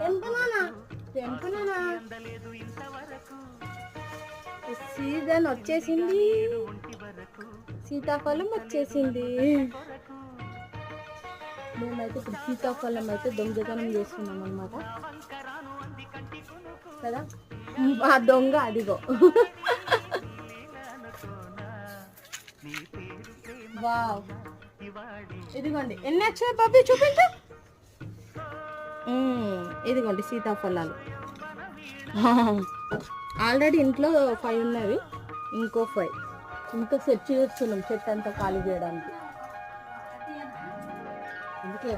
తెంపునానా తెంపునానా season వచ్చేసింది. సీతాఫలం వచ్చేసింది. మేమైతే ఇప్పుడు సీతాఫలం అయితే దొంగతనం చేస్తున్నాం అనమాట కదా? ఆ దొంగ అదిగో. వావ్. ఇదిగోండి. ఎన్ని వచ్చాయి బాబీ? చూపించు. ఇదిగోండి సీతాఫలాలు. ఆల్రెడీ ఇంట్లో ఫైవ్ ఉన్నవి ఇంకో ఫైవ్. ఇంకా సెట్ చేస్తున్నాం చెట్టు అంతా ఖాళీ చేయడానికి. అందుకే